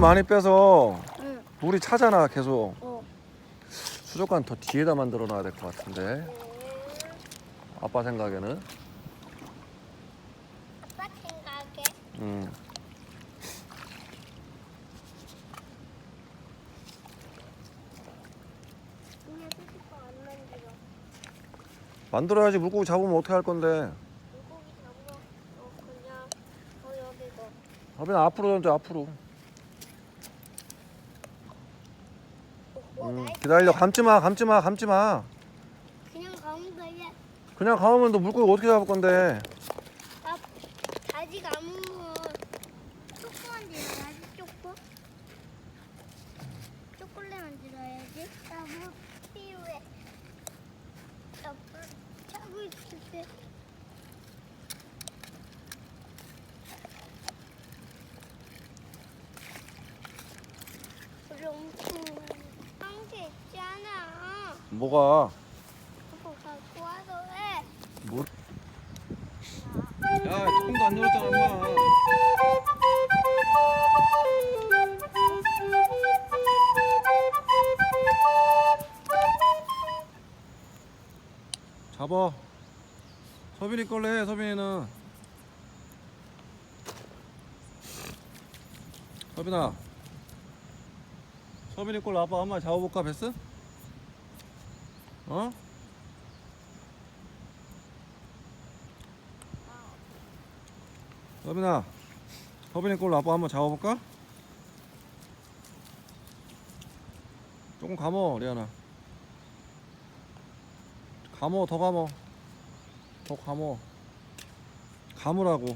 많이 빼서 응. 물이 차잖아 계속 어. 수족관 더 뒤에다 만들어 놔야 될 것 같은데 아빠 생각에는 아빠 생각에 음. 그냥 수십번 안 만들어. 만들어야지 물고기 잡으면 어떻게 할 건데 물고기 잡으러 어 그냥 어 여기고. 하빈아 앞으로 던져 앞으로 음, 나이- 기다려 감지 마 감지 마 감지 마 그냥 가면 돼. 그냥 감으면 너 물고기 어떻게 잡을 건데 아, 다지 감으면 초코 만들어야지 초코. 초콜릿 만들어야지. 나물 필요해. 아빠 차고 있을 때. 우리 엄청 한게 있잖아. 뭐가 그거 갖고 와서 해. 뭐? 야 뚜껑도 안 열었잖아 엄마 잡아 서빈이 해 서빈이는 서빈아 서빈이 걸로 아빠 한마리 잡아볼까 베스? 어? 서빈아 서빈이 걸로 아빠 한번 잡아볼까? 조금 감어 리안아 감어 더 감어. 더 감어. 감으라고.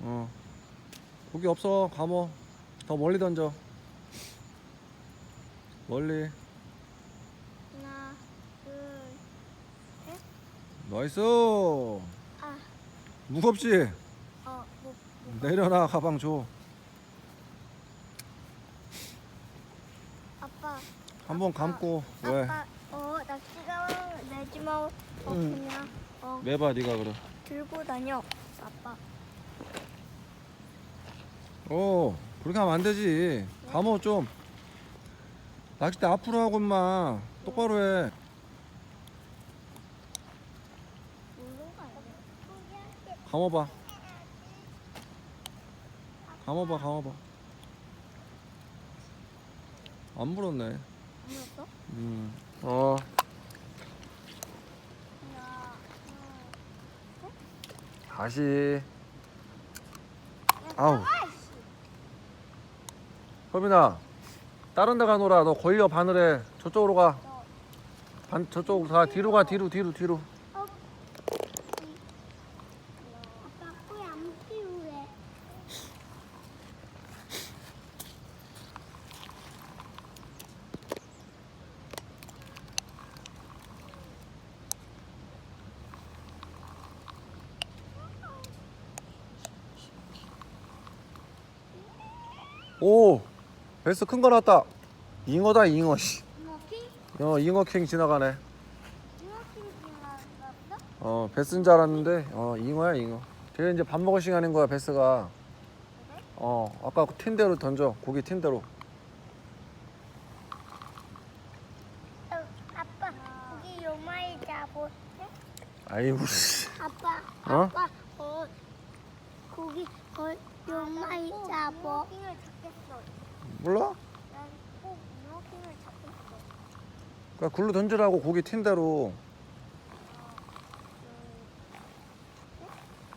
어. 고기 없어. 감어. 더 멀리 던져. 멀리 하나, 둘, 나이스. 아, 무겁지? 어, 뭐, 내려놔 가방 줘. 아빠, 한번 감고. 왜? 아빠, 어, 낚시가 내지 마, 어, 응. 그냥, 어, 매봐 네가 그래. 들고 다녀, 아빠. 어 그렇게 하면 안 되지. 감어 좀. 낚싯대 앞으로 하고 임마. 똑바로 해 물로 가야 돼. 감아봐. 감아봐 감아봐. 안 물었네. 물었어? 음. 어. 하나, 다시. 둘, 아우. 서빈아 다른 데 가놀아 너 걸려 바늘에. 저쪽으로 가. 반, 저쪽으로 가 뒤로 가. 뒤로 뒤로 뒤로 아빠, 왜안 필요해? 오 베스 큰 거 나왔다 잉어다 잉어 씨. 이모킹? 어 잉어킹 지나가네 지나갔어? 어 베스인 줄 알았는데 어 잉어야 잉어 걔 이제 밥 먹을 시간인 거야 베스가 어 아까 그 틴대로 던져 고기 틴대로 어, 아빠, 거기 요마이 잡어. 아이고 씨 아빠, 어? 아빠, 어, 거기 거 요마이 잡어. 몰라? 그러니까 굴로 던지라고 고기 틴대로.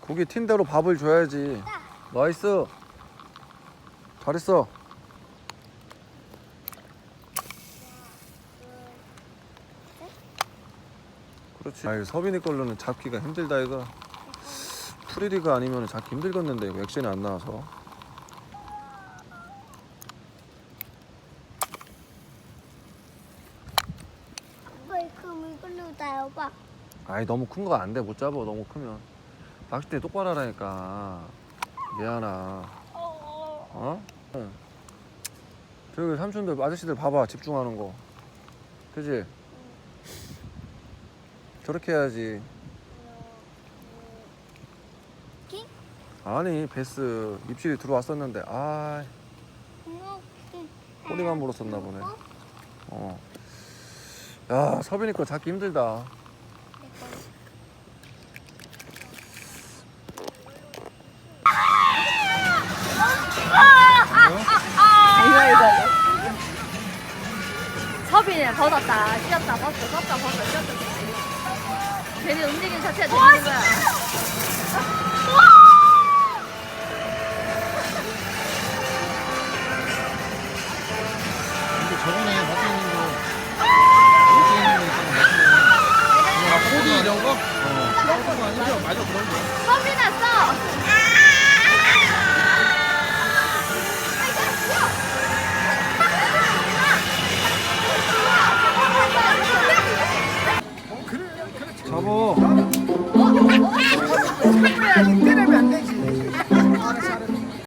고기 틴대로 밥을 줘야지. 나이스. 잘했어. 그렇지. 아이 서빈이 걸로는 잡기가 힘들다 이거. 프리리가 아니면 잡기 힘들겠는데 이거 액션이 안 나와서 아빠, 그럼 이걸로 나여봐. 아이 너무 큰 거 안 돼 못 잡아 너무 크면 낚싯대 똑바로 하라니까 미안아 어, 어? 응. 저기 삼촌들 아저씨들 봐봐 집중하는 거 그지? 저렇게 해야지 킹? 아니 베스 입질이 들어왔었는데 아 꼬리만 물었었나 보네. 어. 야, 서빈이 거 잡기 힘들다. 벗었다, 뛰었다, 벗었다, 벗었다, 벗었다, 뛰었다. 괜히 움직임 자체가 재밌는 거야. 근데 저번에 박현님도 이렇게 했는데 아, 코디 이런 거? 어. 그런 거 아니죠? 맞아, 그런 거.